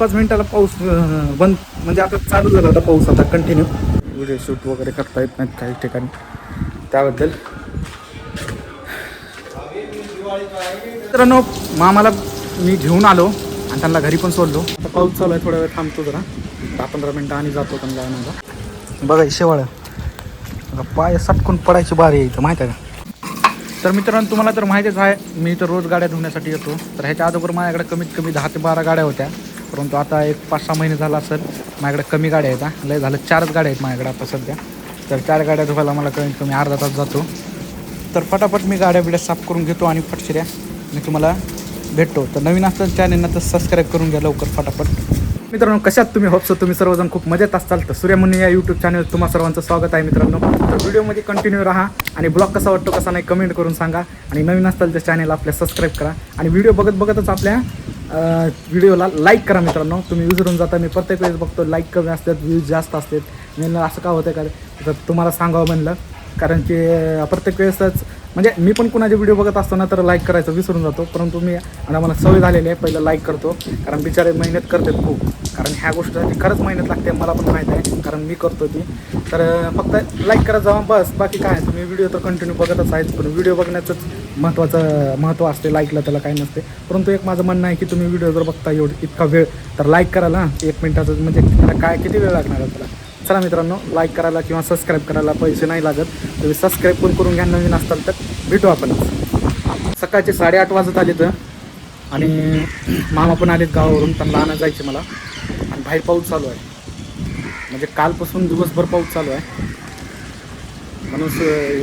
पाच मिनिटाला पाऊस बंद. म्हणजे आता चालू झाला होता पाऊस आता कंटिन्यू व्हिडिओ शूट वगैरे करता येत नाहीत काही ठिकाणी. त्याबद्दल. मित्रांनो मामाला मी घेऊन आलो आणि त्यांना घरी पण सोडलो. आता पाऊस चालू आहे थोडा वेळ थांबतो जरा. दहा पंधरा मिनटं आणि जातो त्यांना आणायला. बघा शेवाळ. पाय सटकून पडायची बारी आहे इथं माहिती आहे का? तर मित्रांनो तुम्हाला तर माहितीच आहे मी तर रोज गाड्या धुण्यासाठी येतो. तर ह्याच्या अगोदर माझ्याकडे कमीत कमी दहा ते बारा गाड्या होत्या. परंतु आता एक पाच सहा महिने झाला असेल. माझ्याकडे कमी गाड्या आहेत हा. लय झालं चारच गाड्या आहेत माझ्याकडे आता सध्या. तर चार गाड्या धुवायला मला कमीत कमी अर्धा तास जातो. तर फटाफट मी गाड्या बिड्या साफ करून घेतो आणि फटशिऱ्या मी तुम्हाला भेटतो. तर नवीन असतं चॅनलनं तर सबस्क्राईब करून घ्या लवकर फटाफट. मित्रांनो कशात तुम्ही? होपसो तुम्ही सर्वजण खूप मजेत असताल. तर सूर्यमुनी या यूट्यूब चॅनल तुम्हा सर्वांचं स्वागत आहे मित्रांनो. तर व्हिडिओमध्ये कंटिन्यू राहा आणि ब्लॉग कसा वाटतो कसा नाही कमेंट करून सांगा. आणि नवीन असताल तर चॅनल आपल्या सबस्क्राईब करा. आणि व्हिडिओ बघत बघतच आपल्या व्हिडिओला लाईक करा मित्रांनो. तुम्ही विसरून जाता. मी प्रत्येक वेळेस बघतो लाईक कमी असतात व्ह्यूज जास्त असतात. मी असं का होतं का? तर तुम्हाला सांगावं म्हणलं. कारण की प्रत्येक वेळेसच म्हणजे मी पण कुणाचे व्हिडिओ बघत असतो ना तर लाईक करायचं विसरून जातो. परंतु मी आणि मला सवय झालेली आहे पहिलं लाईक करतो. कारण बिचारे मेहनत करतात खूप. कारण ह्या गोष्टीसाठी खरंच मेहनत लागते मला पण माहीत आहे कारण मी करतो ती. तर फक्त लाईक करत जावा बस. बाकी काय तुम्ही व्हिडिओ तर कंटिन्यू बघतच आहेत पण व्हिडिओ बघण्याचंच महत्त्वाचं महत्त्व असते लाईकला त्याला काही नसते. परंतु एक माझं म्हणणं आहे की तुम्ही व्हिडिओ जर बघता एवढं इतका वेळ तर लाईक करायला ना एक मिनिटाचं म्हणजे त्याला काय किती वेळ लागणार आहे त्याला? चला मित्रांनो लाईक करायला किंवा सबस्क्राईब करायला पैसे नाही लागत. तुम्ही सबस्क्राईब पण करून घ्या नवीन असताल तर भेटू आपण. सकाळचे साडेआठ वाजत आले तर आणि मामा पण आलेत गावावरून त्यांना आणा जायचे मला. आणि बाहेर पाऊस चालू आहे. म्हणजे कालपासून दिवसभर पाऊस चालू आहे. म्हणून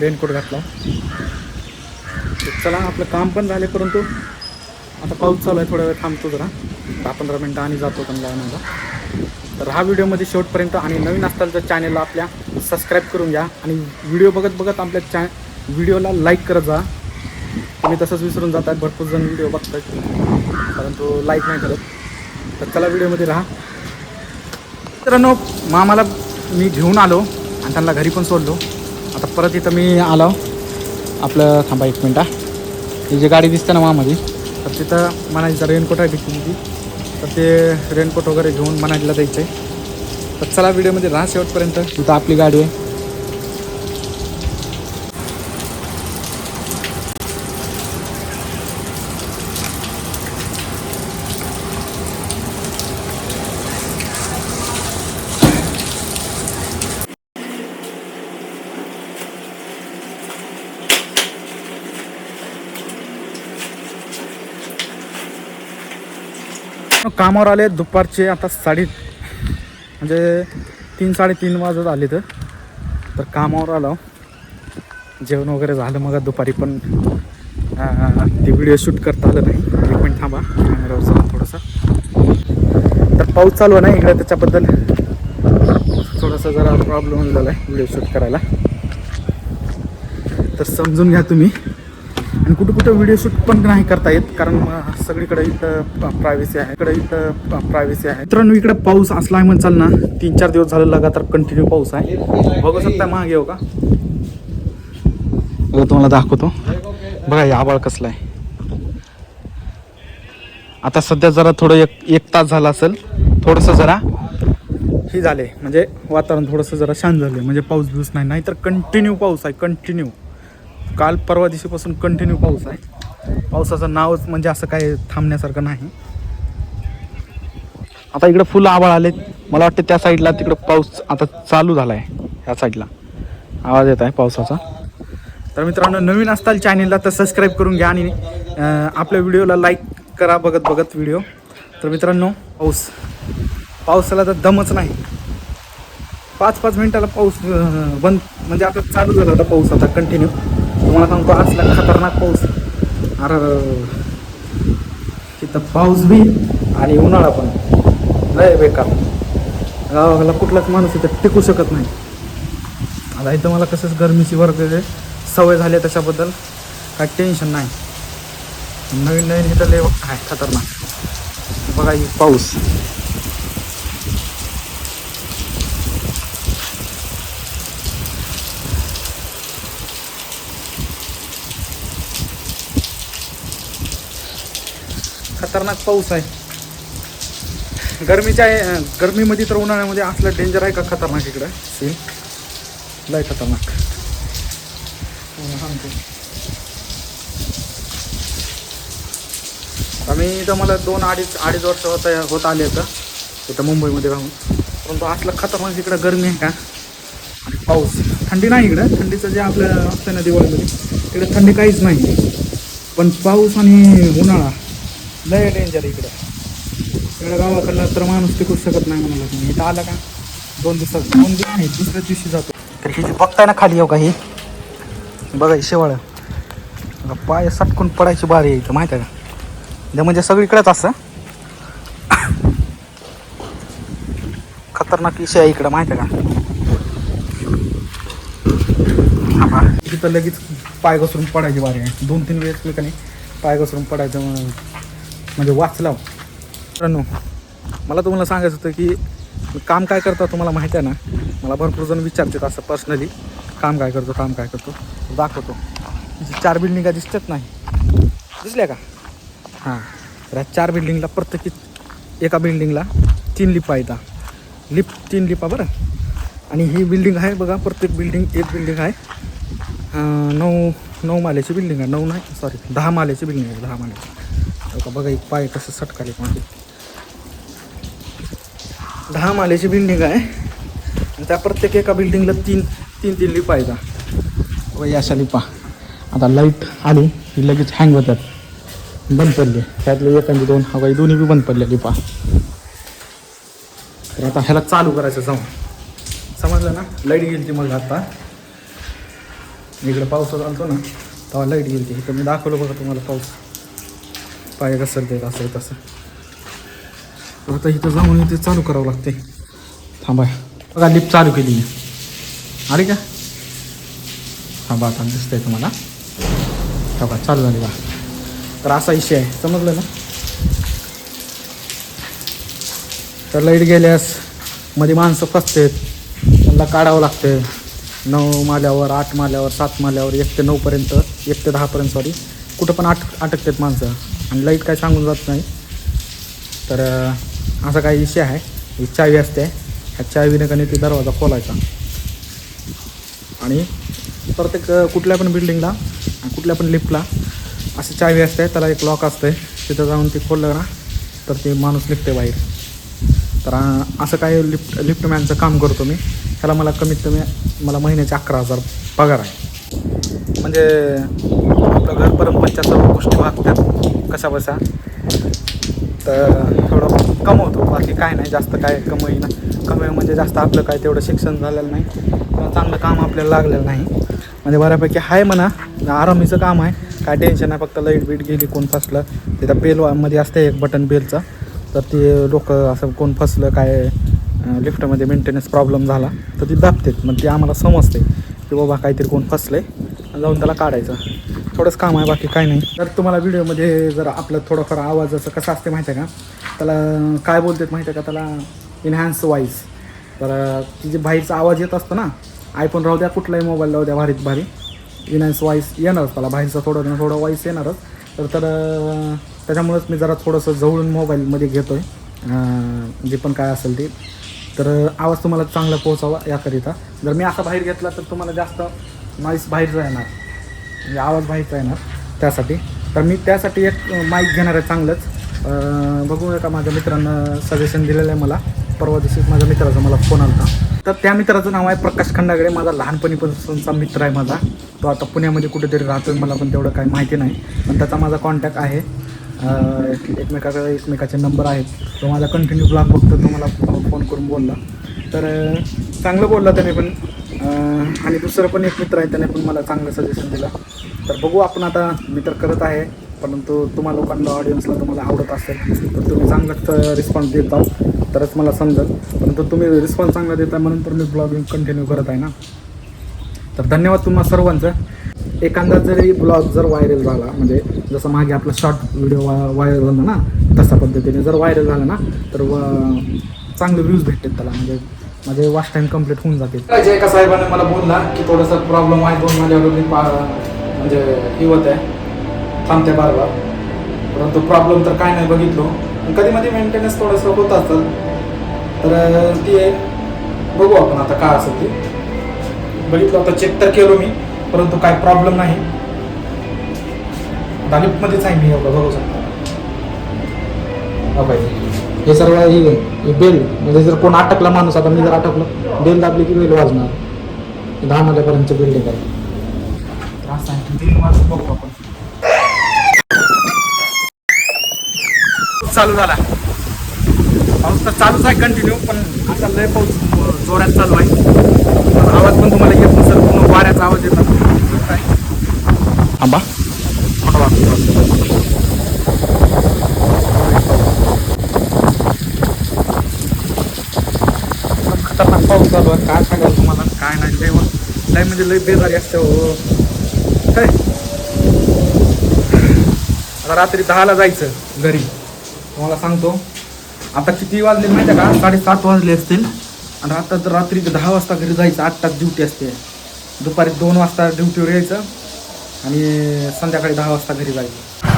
रेनकोट घातला. चला आपलं काम पण झाले परंतु आता पाऊस चालू आहे थोडा वेळ थांबतो जरा. दहा पंधरा मिनटं आणि जातो त्यांना आणायला तर हा व्हिडिओमध्ये शेवटपर्यंत आणि नवीन असताल तर चॅनेलला आपल्या सबस्क्राईब करून घ्या. आणि व्हिडिओ बघत बघत आपल्या चॅ व्हिडिओला लाईक करत जा. तुम्ही तसंच विसरून जातात भरपूर जण व्हिडिओ बघतात परंतु लाईक नाही करत. तर चला व्हिडिओमध्ये राहा. मित्रांनो मामाला मी घेऊन आलो आणि त्यांना घरी पण सोडलो. आता परत इथं मी आलो. आपलं थांबा एक मिनटा ही. जी गाडी दिसते ना मामाची तर तिथं मनालीचा रेनकोट आहे तिथे तर ते रेनकोट वगैरे घेऊन मनाजीला जायचं आहे तर चला व्हिडिओमध्ये राहा शेवटपर्यंत. तिथं आपली गाडी आहे. कामावर आले दुपारचे आता साडे म्हणजे तीन साडेतीन वाजत आले तर. तर कामावर आलो. जेवण वगैरे झालं मग दुपारी पण ते व्हिडिओ शूट करता आलं नाही. एक मिनिट थांबा कॅमेरावर थोडंसं. तर पाऊस चालू आहे ना इकडे त्याच्याबद्दल. थोडासा जरा प्रॉब्लेम झाला आहे व्हिडिओ शूट करायला. तर समजून घ्या तुम्ही. आणि कुठं कुठं व्हिडिओ शूट पण नाही करता येत कारण मग सगळीकडे इथं प्रायव्हसी आहे. इकडे इथं प्रायव्हसी आहे. मित्रांनो इकडे पाऊस असला आहे म्हणचाल ना तीन चार दिवस झाले लगातार कंटिन्यू पाऊस आहे. बघू शकता मागे हो का? बघा तुम्हाला दाखवतो. बघा हे आबाळ कसला आहे. आता सध्या जरा थोडं एक एक तास झाला असेल. थोडंसं जरा हे झाले. म्हणजे वातावरण थोडंसं जरा शांत झाले म्हणजे पाऊस बिऊस नाही. नाहीतर कंटिन्यू पाऊस आहे. कंटिन्यू काल परवा दिवशीपासून कंटिन्यू पाऊस आहे. पावसाचं नावच म्हणजे असं काय थांबण्यासारखं नाही. आता इकडं फुलं आभाळ आलेत. मला वाटतं त्या साईडला तिकडं पाऊस आता चालू झाला आहे ह्या साईडला आवाज येत आहे पावसाचा. तर मित्रांनो नवीन असताल चॅनेलला तर सबस्क्राईब करून घ्या आणि आपल्या व्हिडिओला लाईक करा बघत बघत व्हिडिओ तर मित्रांनो पाऊस. पावसाला तर दमच नाही. पाच पाच मिनिटाला पाऊस बंद म्हणजे आता चालू झाला होता पाऊस आता कंटिन्यू तुम्हाला सांगतो असला खतरनाक पाऊस. अरे तिथं पाऊस बी आणि उन्हाळा पण. लय बेकार. गावाला कुठलाच माणूस इथं टिकू शकत नाही. आता इथं मला कसंच गरमीची वर्ग सवय झाली आहे त्याच्याबद्दल. काय टेन्शन नाही. नवीन नवीन इथं लय आहे खतरनाक. बघा ही पाऊस. खतरनाक पाऊस आहे. गरमीच्या गरमीमध्ये तर उन्हाळ्यामध्ये असला डेंजर आहे का खतरनाक इकडं? सीन लय खतरनाक. आम्ही इथं मला दोन अडीच अडीच वर्ष होत होत आले होतं इथं मुंबईमध्ये राहून. परंतु असलं खतरनाक इकडं गरमी आहे का? आणि पाऊस. थंडी नाही इकडं. थंडीचं जे आपलं असतं ना दिवाळीमध्ये इकडं थंडी काहीच नाही. पण पाऊस आणि उन्हाळा. लय डेंजर इकडं इकडं. गावाकडला तर माणूस टिकूच शकत नाही म्हणाला तुम्ही. इथं आला का? दोन दिवसात. दोन दिवस नाही दुसऱ्या दिवशी जातो. तर ही जी बघताय ना खाली येऊ का ही? बघा शेवाळं. पाय सटकून पडायची बारी आहे इथं माहिती आहे का? हे म्हणजे सगळीकडेच असं. खतरनाक विषय आहे इकडं माहिती आहे का? तिथं लगेच पाय घसरून पडायची बारी आहे. दोन तीन वेळेस मी का नाही पाय घसरून पडायचं म्हणून. म्हणजे वाचला मित्रांनो मला तुम्हाला सांगायचं होतं की काम काय करता तुम्हाला माहिती आहे ना? मला भरपूर जण विचारतात असं पर्सनली काम काय करतो काम काय करतो? दाखवतो. तिची चार बिल्डिंगा दिसतात नाही. दिसल्या का? हां. तर ह्या चार बिल्डिंगला प्रत्येकी एका बिल्डिंगला तीन लिपा येतात लिप तीन लिपा बरं. आणि ही बिल्डिंग आहे बघा प्रत्येक बिल्डिंग एक बिल्डिंग आहे. नऊ नऊ माल्याची बिल्डिंग आहे. नऊ नाही सॉरी दहा माल्याची बिल्डिंग आहे दहा माल्याची का बघा एक पाय कसं सटकाले. म्हणजे दहा माल्याची बिल्डिंग आहे. आणि त्या प्रत्येक एका बिल्डिंगला तीन तीन तीन लिपा येतात व अशा लिपा आता लाइट आली की लगेच हँग होतात. बंद पडले. त्यातले एकांची दोन हवाई दोन्ही बी बंद पडले लिपा. तर आता ह्याला चालू करायचं जाऊन समजलं ना? लाइट गेली ती मग आता. इकडं पाऊस चालतो ना तेव्हा लाइट गेली ती तर मी दाखवलं बघा तुम्हाला पाऊस. पाय कसं असं आहे तसं तर आता इथं जाऊन इथे चालू करावं लागते थांबा बघा लिफ्ट चालू केली मी. अरे का? थांबा आता दिसतंय तुम्हाला. थांबा चालू झाली बा तर असा इशू आहे. समजलं ना? तर लाइट गेल्यास मध्ये माणसं फसतात. त्यांना काढावं लागतं नऊ माल्यावर आठ माल्यावर सात माल्यावर एक ते नऊपर्यंत एक ते दहापर्यंत सॉरी कुठं पण आट अटकतात माणसं. आणि लाइट काय सांगून जात नाही. तर असा काही विषय आहे. ही चावी असते. ह्या चावीने का ती दरवाजा खोलायचा. आणि प्रत्येक कुठल्या पण बिल्डिंगला आणि कुठल्या पण लिफ्टला अशी चावी असते. त्याला एक लॉक असते. तिथं जाऊन ते खोललं ना तर ते माणूस निघते बाहेर. तर असं काही लिफ्ट लिफ्टमॅनचं काम करतो मी. ह्याला मला कमीत कमी मला महिन्याचे अकरा हजार पगार आहे. म्हणजे आपलं घर परंपरेच्या सर्व गोष्टी भागतात कसा बसा? तर थोडं कमवतो बाकी काय नाही जास्त काय कमवी ना. कमाई म्हणजे जास्त आपलं काय तेवढं शिक्षण झालेलं नाही. किंवा चांगलं काम आपल्याला लागलेलं नाही. म्हणजे बऱ्यापैकी आहे म्हणा. आरामीचं काम आहे. काय टेन्शन नाही. फक्त लाइट बीट गेली कोण फसलं. तिथं बेलमध्ये असते एक बटन बेलचं तर ते लोक असं कोण फसलं काय लिफ्टमध्ये मेंटेनन्स प्रॉब्लेम झाला तर ती दाबतेत. मग ते आम्हाला समजते की बाबा काहीतरी कोण फसलं आहे जाऊन त्याला काढायचं. थोडंच काम आहे बाकी काय नाही. तर तुम्हाला व्हिडिओमध्ये जर आपलं थोडंफार असं कसं असते माहिती आहे का? त्याला काय बोलतात माहिती आहे का? त्याला इन्हॅन्स वॉईस तर तिचे जे बाहेरचा आवाज येत असतो ना आयफोन राहू द्या कुठलाही मोबाईल राहू द्या भारीत भारी. इन्हॅन्स वॉईस येणारच त्याला बाहेरचा थोडं ना थोडं वॉईस येणारच. तर तर त्याच्यामुळंच त्याच्यामुळेच मी जरा थोडंसं जवळून मोबाईलमध्ये घेतो आहे जे पण काय असेल ते. तर आवाज तुम्हाला चांगला पोहोचावा याकरिता. जर मी असा बाहेर घेतला तर तुम्हाला जास्त नॉईस बाहेर राहणार म्हणजे आवाज आहे ना त्यासाठी. तर मी त्यासाठी एक माईक घेणार आहे चांगलंच. बघू एका माझ्या मित्रानं सजेशन दिलेलं आहे मला. परवा दिवशी माझ्या मित्राचा मला फोन आला तर त्या मित्राचं नाव आहे प्रकाश खंडागडे. माझा लहानपणीपासूनचा मित्र आहे माझा. तो आता पुण्यामध्ये कुठेतरी राहतोय मला पण तेवढं काही माहिती नाही. पण त्याचा माझा कॉन्टॅक्ट आहे. एकमेकाकडे एकमेकाचे नंबर आहेत. तो माझा कंटिन्यू ब्लॉग बघतो तो मला फोन करून बोलला. तर चांगलं बोलला त्याने पण. आणि दुसरं पण एक मित्र आहे त्याने पण मला चांगलं सजेशन दिलं. तर बघू आपण आता मी तर करत आहे परंतु तुम्हा लोकांना ऑडियन्सला तुम्हाला आवडत असेल तर तुम्ही चांगलाच रिस्पॉन्स देत जाऊ तरच मला समजेल. परंतु तुम्ही रिस्पॉन्स चांगला देता म्हणून तर मी ब्लॉगिंग कंटिन्यू करत आहे ना. तर धन्यवाद तुम्हा सर्वांचं. एखादा जरी ब्लॉग जर व्हायरल झाला म्हणजे जसं मागे आपला शॉर्ट व्हिडिओ व्हायरल झाला ना तशा पद्धतीने जर व्हायरल झाला ना तर व- चांगले व्ह्यूज भेटतात त्याला. म्हणजे माझे वॉश टाईम कंप्लीट होऊन जाते जे एका साहेबाने मला बोलला की थोडासा प्रॉब्लेम आहे दोन महिन्यावर मी पा म्हणजे हे होत आहे थांबते बार बार परंतु प्रॉब्लेम तर काय नाही बघितलो. कधी मध्ये मेंटेनन्स थोडंसं होत असतं तर ती बघू आपण आता काय असं ते. बघितलं आता चेक तर केलो मी परंतु काय प्रॉब्लेम नाही. लिफ्टमध्येच आहे मी एवढं बघू शकता. हा पाहिजे हे सर्व ही बेल म्हणजे जर कोण अटकला माणूस आता मी जर अटकलो बेल दाबली की बेल वाजणार. दहा मजल्यापर्यंतची बिल्डिंग आहे. चालू झाला. पाऊस तर चालूच आहे कंटिन्यू पण आता लय पाऊस जोरात चालू आहे. आवाज पण तुम्हाला येत नसेल पूर्ण वाऱ्याचा आवाज येत आंबा खतरनाक पाऊस चालू आहे काय सांगाल तुम्हाला? काय नाही लय लय म्हणजे लय बेजारी असते हो. काय? आता रात्री दहाला जायचं घरी. तुम्हाला सांगतो. आता किती वाजले माहिती आहे का? साडेसात वाजले असतील. आणि आता तर रात्री दहा वाजता घरी जायचं आठ तास ड्युटी असते. दुपारी दोन वाजता ड्युटीवर यायचं आणि संध्याकाळी दहा वाजता घरी जायचं.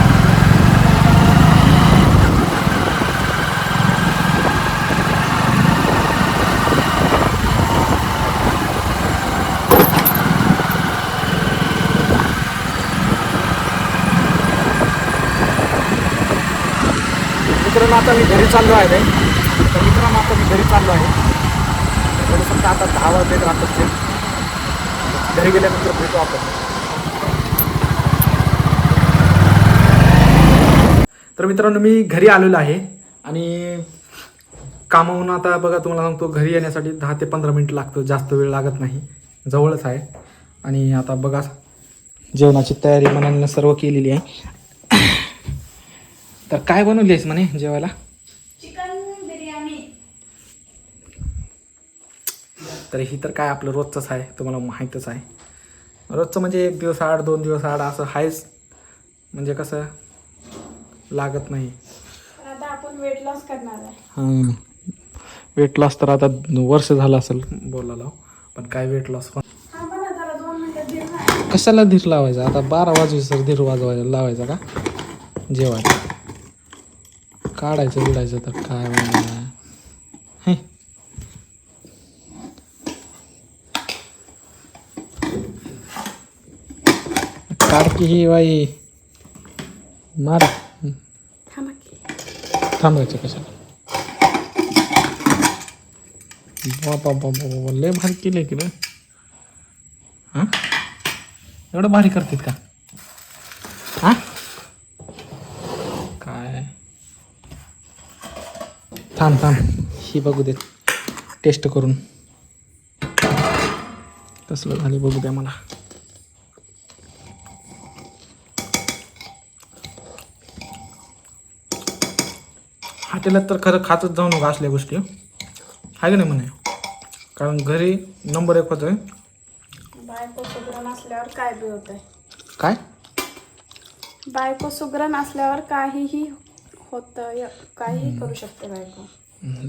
मित्रांनो आता मी घरी चाललो आहे रे. तर मित्रांनो आता मी घरी चाललो आहे. घरी फक्त आता दहा वाजले राहतात ते घरी गेल्यानंतर भेटू आपण. तर मित्रांनो मी घरी आलेलो आहे आणि कामावून आता बघा तुम्हाला सांगतो घरी येण्यासाठी दहा ते पंधरा मिनिट लागतो. जास्त वेळ लागत नाही. जवळच आहे. आणि आता बघा जेवणाची तयारी मनानं सर्व केलेली आहे. तर काय बनवली आहेस म्हणे जेवायला? चिकन बिर्याणी. तर ही तर काय आपलं रोजचंच आहे तुम्हाला माहीतच आहे. रोजचं म्हणजे एक दिवस आड दोन दिवस आड असं आहेच म्हणजे कसं? लागत नाही. आता आपण वेट लॉस करणार आहे. हां वेट लॉस तर आता वर्ष झालं असेल बोलायला. पण काय वेट लॉस पण? हा कशाला धीर लावायचा? आता बारा वाजवी सर धीर वाजवायला लावायचा का? जेवायला. काढायचं बिडायचं तर काय म्हणणार हे. काढ की ही बाई. मार. थांबायचं कशाला? बाबा बाबा बाबा लय भारी केलंय की हां? एवढं भारी करतात का हां काय थांब थांब. ही बघू दे. टेस्ट करून. कसलं झाली बघू द्या मला. हॉटेलात तर खरं खातच जाऊ नका असल्या गोष्टी. आहे का नाही म्हणे? कारण घरी नंबर एक होतोय. बायको सुग्रण असल्यावर काय बी होत आहे काय? बायको सुग्रण असल्यावर काहीही होत. काहीही करू शकते बायको.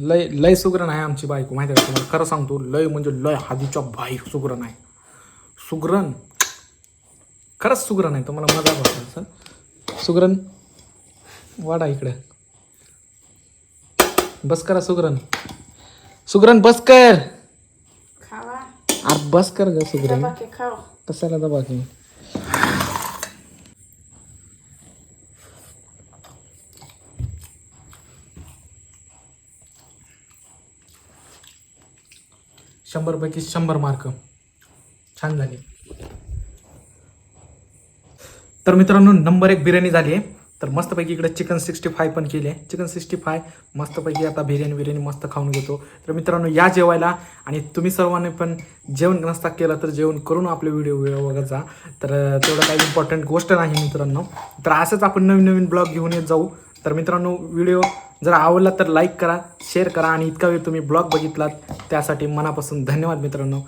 लय लय सुगरण आहे आमची बायको माहिती आहे का तुम्हाला? खरं सांगतो लय म्हणजे लय हादीच्या बाई सुगरण आहे. सुगरण खरंच सुगरण आहे. तुम्हाला मजा सर. सुगरण वाडा इकडे. बस करा सुगरण. सुगरण बस कर. खावा. अरे बस कर ग सुगरण. बाकी खाव कशाला दबा की शंभरपैकी शंभर मार्क. छान झाले. तर मित्रांनो नंबर एक बिर्याणी झाली आहे. तर मस्तपैकी इकडे चिकन सिक्स्टी फाय पण केली आहे. चिकन सिक्स्टी फाय मस्तपैकी आता बिर्याणी बिर्याणी मस्त खाऊन घेतो. तर मित्रांनो या जेवायला आणि तुम्ही सर्वांनी पण जेवण नसता केलं तर जेवण करून आपले व्हिडिओ व्हिडिओ जा. तर तेवढं काही इम्पॉर्टंट गोष्ट नाही मित्रांनो. तर असंच आपण नवीन नवीन ब्लॉग घेऊन येत जाऊ. तर मित्रांनो व्हिडिओ जर आवडला तर लाईक करा शेअर करा आणि इतका वेळ तुम्ही ब्लॉग बघितलात त्यासाठी मनापासून धन्यवाद मित्रांनो.